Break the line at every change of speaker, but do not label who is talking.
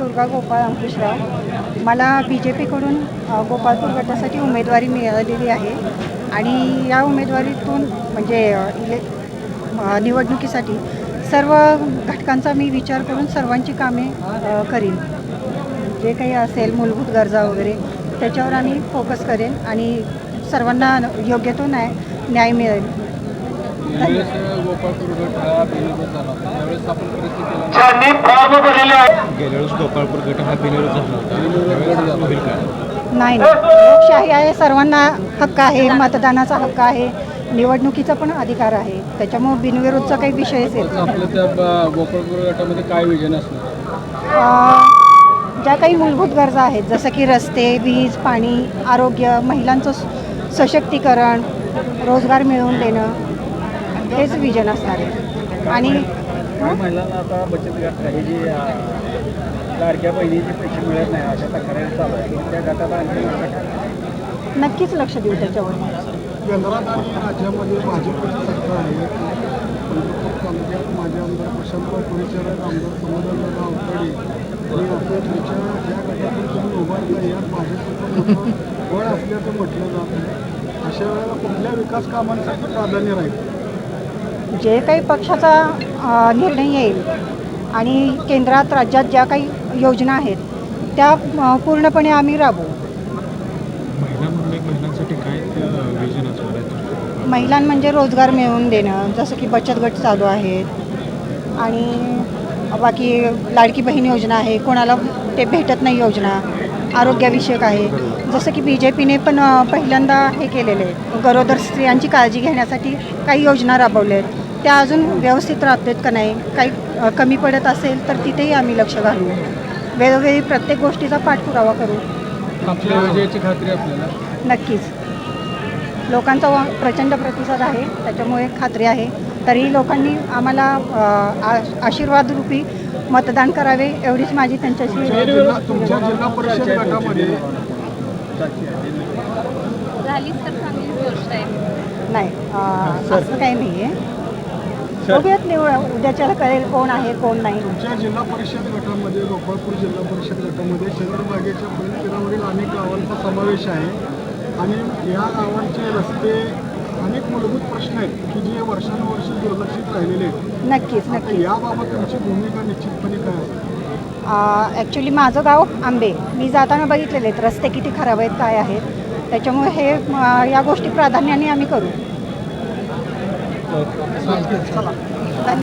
दुर्गा गोपाळ अंकुशराव. मला B J पीकडून Gopalpur गटासाठी उमेदवारी मिळालेली आहे. आणि या उमेदवारीतून म्हणजे इले निवडणुकीसाठी सर्व घटकांचा मी विचार करून सर्वांची कामे करीन. जे काही असेल मूलभूत गरजा वगैरे त्याच्यावर आम्ही फोकस करेन आणि सर्वांना योग्य तो न्याय न्याय मिळेल.
गोपाळपूर गट हा
हा
नाही नाही. लोकशाही आहे सर्वांना हक्क आहे मतदानाचा हक्क आहे निवडणुकीचा पण अधिकार आहे. त्याच्यामुळे बिनविरोधचा काही विषयच येत नाही.
आपलं त्या ब- गोपाळपूर गटामध्ये काय विजन असणार?
अ, ज्या काही मूलभूत गरजा आहेत जसं की रस्ते वीज पाणी आरोग्य महिलांचं स- सशक्तीकरण रोजगार मिळवून देणं हेच विजन असणार आहे. आणि
महिलांना आता बचत गट हे जी लाडक्या बहिणीचे पैसे मिळत नाही अशा तक्रारी चालू आहे त्या गटाला आणखी.
नक्कीच लक्ष देऊ त्याच्यावर.
केंद्रात आणि राज्यामध्ये भाजपचं सरकार आहे. पंढरपूर तालुक्यात माझे आमदार प्रशांतराव परिचारक आमदार समाधानदादा अवतडे आणि ज्या गटातून तुम्ही उभारता यात भाजपचं मोठं बळ असल्याचं म्हटलं जात आहे. अशा वेळेला कुठल्या विकास कामांसाठी प्राधान्य राहील?
जे काही पक्षाचा निर्णय येईल आणि केंद्रात राज्यात ज्या काही योजना आहेत त्या पूर्णपणे आम्ही राबवू.
महिला
म्हणजे रोजगार मिळवून देणं जसं की बचत गट चालू आहेत आणि बाकी लाडकी बहीण योजना आहे कोणाला ते भेटत नाही योजना आरोग्यविषयक आहे. जसं की बी जे पीने पण पहिल्यांदा हे केलेलं आहे. गरोदर स्त्रियांची काळजी घेण्यासाठी काही योजना राबवल्या आहेत. त्या अजून व्यवस्थित राबतात का नाही काही कमी पडत असेल तर तिथेही आम्ही लक्ष घालू. वेळोवेळी प्रत्येक गोष्टीचा पाठपुरावा करू.
खात्री आपल्याला?
नक्कीच. लोकांचा वा- प्रचंड प्रतिसाद आहे त्याच्यामुळे खात्री आहे. तरीही लोकांनी आम्हाला आशीर्वाद रूपी मतदान करावे एवढीच माझी त्यांच्याशी
जिल्हा तुमच्या जिल्हा परिषद गटामध्ये
झालीच तर चांगलीच गोष्ट आहे.
नाही अ, असं काही नाही आहे बघूयात निवड उद्याच्याला कळेल कोण आहे कोण नाही.
तुमच्या जिल्हा परिषद गटामध्ये गोपाळपूर जिल्हा परिषद गटामध्ये चंद्रभागेच्या बैलतीरावरील अनेक गावांचा समावेश आहे. आणि या गावांचे रस्ते अनेक मूलभूत प्रश्न आहेत की जे वर्षानुवर्ष दुर्लक्षित राहिलेले आहेत.
नक्कीच
आता
नक्कीच.
याबाबत तुमची भूमिका निश्चितपणे काय असेल
ॲक्च्युली माझं गाव आंबे. मी जाताना बघितलेले आहेत रस्ते किती खराब आहेत काय आहेत. त्याच्यामुळे हे या गोष्टी प्राधान्याने आम्ही करू.
चला